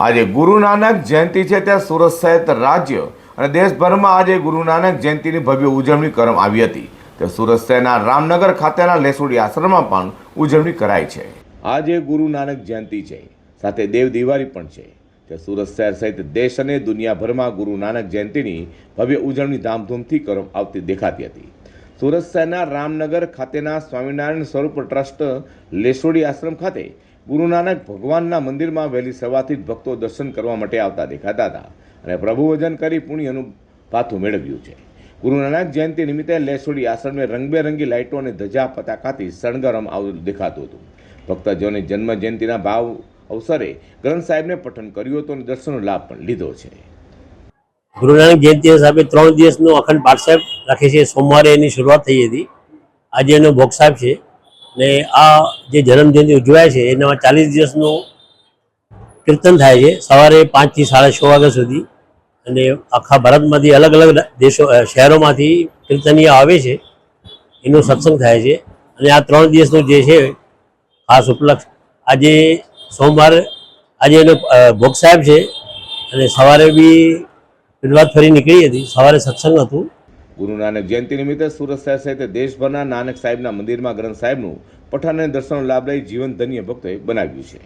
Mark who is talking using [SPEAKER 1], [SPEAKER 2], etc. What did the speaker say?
[SPEAKER 1] આજે ગુરુ નાનક જયંતિ છે ત્યાં સુરત સહિત રાજ્ય અને દેશભરમાં આજે ગુરુ નાનક જયંતિની ભવ્ય ઉજવણી કરવામાં આવી હતી. તે સુરત શહેરના રામનગર ખાતેના લેસુડી આશ્રમમાં પણ ઉજવણી કરાઈ છે. આજે ગુરુ નાનક જયંતિ છે. સાથે દેવ દિવાળી પણ છે. તે સુરત શહેર સહિત દેશ અને દુનિયાભરમાં ગુરુ નાનક જયંતિની ભવ્ય ઉજવણી ધામધૂમથી કરવામાં આવતી દેખાતી હતી. સુરત શહેરના રામનગર ખાતેના સ્વામિનારાયણ સ્વરૂપ ટ્રસ્ટ લેસોડી આશ્રમ ખાતે ગુરુ નાનક ભગવાનના મંદિરમાં વહેલી સવારથી જ ભક્તો દર્શન કરવા માટે આવતા દેખાતા હતા અને પ્રભુ વજન કરી પુણ્યનું પાથું મેળવ્યું છે. ગુરુ નાનક જયંતિ નિમિત્તે લેસોડી આશ્રમને રંગબેરંગી લાઇટો અને ધજા પતાકાથી શણગારવામાં આવતું દેખાતું હતું. ભક્તજોની જન્મ જયંતિના ભાવ અવસરે ગ્રંથ સાહેબને પઠન કર્યું હતું અને દર્શનનો લાભ પણ લીધો છે.
[SPEAKER 2] ગુરુ નાનક જયંતિ સાહેબે ત્રણ દિવસનો અખંડ પાઠ સાહેબ રાખે છે. સોમવારે એની શરૂઆત થઈ હતી. આજે એનો ભોગ સાહેબ છે. ને આ જે જન્મજયંતિ ઉજવાય છે, એનામાં ચાલીસ દિવસનું કીર્તન થાય છે, સવારે પાંચથી સાડા છ વાગ્યા સુધી. અને આખા ભારતમાંથી અલગ અલગ દેશો શહેરોમાંથી કીર્તનીય આવે છે, એનો સત્સંગ થાય છે. અને આ ત્રણ દિવસનું જે છે, ખાસ ઉપલક્ષ, આજે સોમવાર, આજે એનો ભોગ સાહેબ છે. અને સવારે બી શરૂઆત ફરી નીકળી હતી. સવારે સત્સંગ હતું.
[SPEAKER 1] ગુરુ નાનક જયંતિ નિમિત્તે સુરત શહેર સહિત દેશભરના નાનક સાહેબના મંદિરમાં ગ્રંથ સાહેબનું પઠાને દર્શનનો લાભ લઈ જીવન ધન્ય ભક્તોએ બનાવ્યું છે.